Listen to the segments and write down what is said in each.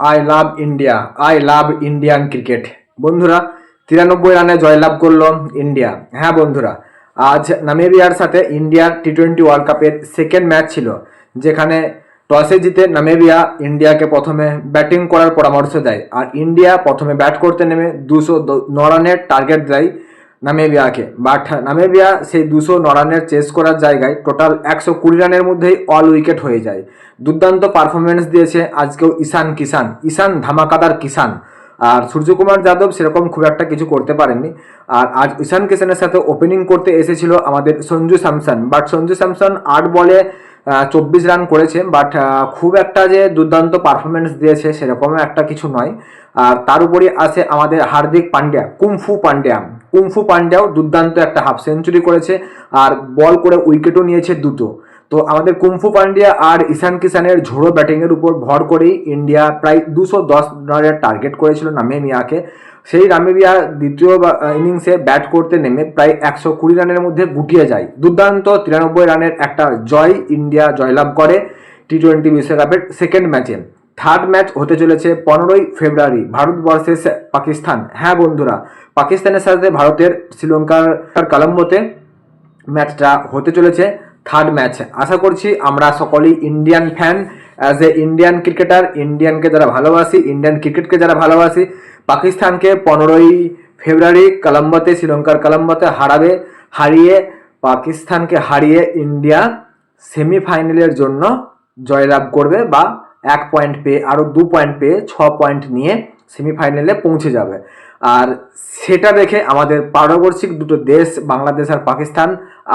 I love India I love Indian cricket বন্ধুরা, তিরানব্বই রানে জয়লাভ করল ইন্ডিয়া। হ্যাঁ বন্ধুরা, আজ নামিবিয়ার সাথে ইন্ডিয়ার টি টোয়েন্টি ওয়ার্ল্ড কাপের সেকেন্ড ম্যাচ ছিল, যেখানে টসে জিতে নামিবিয়া ইন্ডিয়াকে প্রথমে ব্যাটিং করার পরামর্শ দেয়। আর ইন্ডিয়া প্রথমে ব্যাট করতে নেমে দুশো ন রানের টার্গেট দেয় নামিবিয়াকে বাট নামিবিয়া সেই দুশো ন চেস করার জায়গায় টোটাল একশো কুড়ি রানের মধ্যেই অল উইকেট হয়ে যায়। দুর্দান্ত পারফরমেন্স দিয়েছে আজকেও ঈশান কিষান ঈশান ধামাকাদার কিষান আর সূর্যকুমার যাদব সেরকম খুব একটা কিছু করতে পারেননি। আর আজ ঈশান কিষানের সাথে ওপেনিং করতে এসেছিল আমাদের সঞ্জু স্যামসন। বাট সঞ্জু স্যামসন আট বলে চব্বিশ রান করেছে। বাট খুব একটা যে দুর্দান্ত পারফরমেন্স দিয়েছে সেরকম একটা কিছু নয়। আর তার উপরই আছে আমাদের Hardik Pandya kung fu Pandya kung fu পান্ডিয়াও দুর্দান্ত একটা হাফ সেঞ্চুরি করেছে আর বল করে উইকেটও নিয়েছে দুটো। তো আমাদের কুমফু পান্ডিয়া আর ঈশান কিষানের ঝোড়ো ব্যাটিংয়ের উপর ভর করেই ইন্ডিয়া প্রায় দুশো দশ রানের টার্গেট করেছিল নামিবিয়াকে সেই নামিবিয়া দ্বিতীয় ইনিংসে ব্যাট করতে নেমে প্রায় একশো কুড়ি রানের মধ্যে গুটিয়ে যায়। দুর্দান্ত তিরানব্বই রানের একটা জয় ইন্ডিয়া জয়লাভ করে টি টোয়েন্টি বিশ্বকাপের সেকেন্ড ম্যাচে। থার্ড ম্যাচ হতে চলেছে পনেরোই ফেব্রুয়ারি, ভারত ভার্সেস পাকিস্তান। হ্যাঁ বন্ধুরা, পাকিস্তানের সাথে ভারতের শ্রীলঙ্কার কলম্বোতে ম্যাচটা হতে চলেছে থার্ড ম্যাচ। আশা করছি আমরা সকলেই Indian fan as a Indian cricketer, ইন্ডিয়ানকে যারা ভালোবাসি, ইন্ডিয়ান ক্রিকেটকে যারা ভালোবাসি, পাকিস্তানকে পনেরোই ফেব্রুয়ারি কলম্বোতে, শ্রীলঙ্কার কলম্বোতে হারাবে, হারিয়ে পাকিস্তানকে হারিয়ে ইন্ডিয়া সেমিফাইনালের জন্য জয়লাভ করবে বা এক পয়েন্ট পেয়ে আরও দু পয়েন্ট পেয়ে, ছ পয়েন্ট নিয়ে সেমিফাইনালে পৌঁছে যাবে। আর সেটা দেখে আমাদের পারদর্শিক দুটো দেশ, বাংলাদেশ আর পাকিস্তান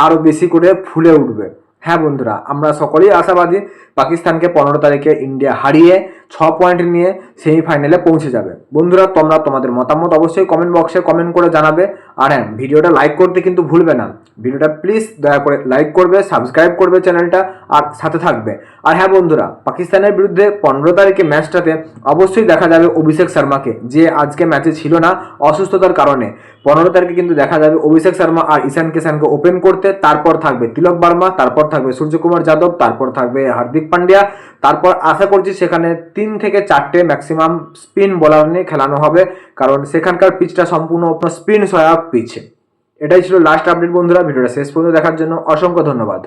আরও বেশি করে ফুলে উঠবে। হ্যাঁ বন্ধুরা, আমরা সকলেই আশাবাদী, পাকিস্তানকে পনেরো তারিখে ইন্ডিয়া হারিয়ে ছ পয়েন্ট নিয়ে সেমিফাইনালে পৌঁছে যাবে। বন্ধুরা, তোমরা তোমাদের মতামত অবশ্যই কমেন্ট বক্সে কমেন্ট করে জানাবে। আর হ্যাঁ ভিডিওটা লাইক করতে কিন্তু ভুলবে না। ভিডিওটা প্লিজ দয়া করে লাইক করবে সাবস্ক্রাইব করবে চ্যানেলটা আর সাথে থাকবে। আর হ্যাঁ বন্ধুরা, পাকিস্তানের বিরুদ্ধে পনেরো তারিখে ম্যাচটাতে অবশ্যই দেখা যাবে অভিষেক শর্মাকে, যে আজকে ম্যাচে ছিল না অসুস্থতার কারণে। পনেরো তারিখে কিন্তু দেখা যাবে অভিষেক শর্মা আর ঈশান কিষানকে ওপেন করতে। তারপর থাকবে তিলক বার্মা, তারপর থাকবে সূর্যকুমার যাদব, তারপর থাকবে হার্দিক পান্ডিয়া। তারপর আশা করছি সেখানে তিন থেকে চারটে ম্যাক্সিমাম স্পিন বোলার নিয়ে খেলানো হবে, কারণ সেখানকার পিচটা সম্পূর্ণ স্পিন সহায়ক পিচ এটাই ছিল লাস্ট আপডেট বন্ধুরা, ভিডিওটা শেষ পর্যন্ত দেখার জন্য অসংখ্য ধন্যবাদ।